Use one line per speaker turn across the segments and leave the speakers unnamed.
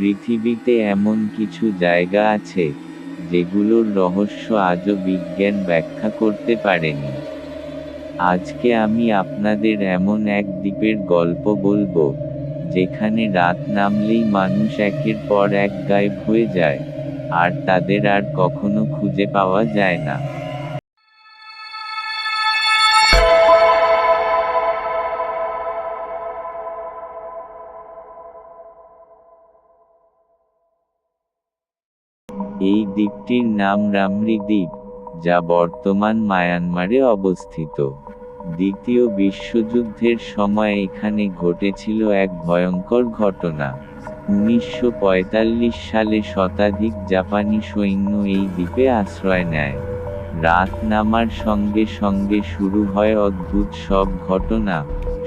পৃথিবীতে এমন কিছু জায়গা আছে, যেগুলোর রহস্য আজও বিজ্ঞান ব্যাখ্যা করতে পারেনি। আজকে আমি আপনাদের এমন এক দ্বীপের গল্প বলব, যেখানে রাত নামলেই মানুষ একের পর এক গায়েব হয়ে যায়, আর তাদের আর কখনো খুঁজে পাওয়া যায় না। এই দ্বীপটির নাম রামরি দ্বীপ, যা বর্তমান মায়ানমারে অবস্থিত। দ্বিতীয় বিশ্বযুদ্ধের সময় এখানে ঘটেছিল এক ভয়ঙ্কর ঘটনা। উনিশশো পঁয়তাল্লিশ সালে শতাধিক জাপানি সৈন্য এই দ্বীপে আশ্রয় নেয়। রাত নামার সঙ্গে সঙ্গে শুরু হয় অদ্ভুত সব ঘটনা,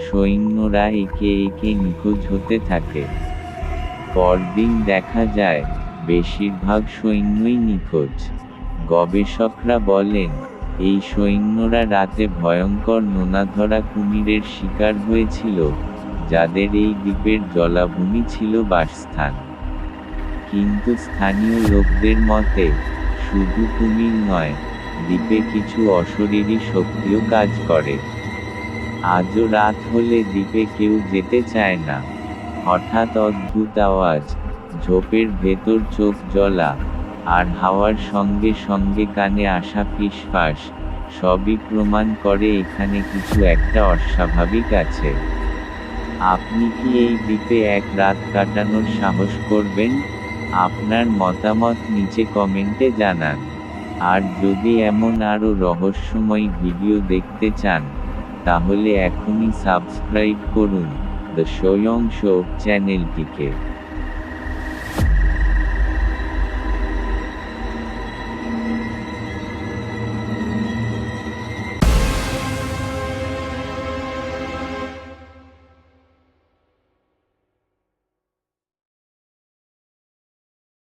সৈন্যরা একে একে নিখোঁজ হতে থাকে। পরদিন দেখা যায় বেশিরভাগ সৈন্যই নিখোঁজ। গবেষকরা বলেন, এই সৈন্যরা রাতে ভয়ঙ্কর নোনাধরা কুমিরের শিকার হয়েছিল, যাদের এই দ্বীপের জলাভূমি ছিল বাসস্থান। কিন্তু স্থানীয় লোকদের মতে, শুধু কুমির নয়, দ্বীপে কিছু অশরীরী শক্তিও কাজ করে। আজও রাত হলে দ্বীপে কেউ যেতে চায় না। হঠাৎ অদ্ভুত আওয়াজ ঝোপের ভেতর চোখ জ্বলা আর হাওয়ার সঙ্গে সঙ্গে কানে আসা ফিসফাস সবই প্রমাণ করে এখানে কিছু একটা অস্বাভাবিক আছে। আপনি কি এই দ্বীপে এক রাত কাটানোর সাহস করবেন? আপনার মতামত নিচে কমেন্টে জানান। আর যদি এমন আরও রহস্যময় ভিডিও দেখতে চান, তাহলে এখনই সাবস্ক্রাইব করুন দ্য সোয়ং শো চ্যানেলটিকে।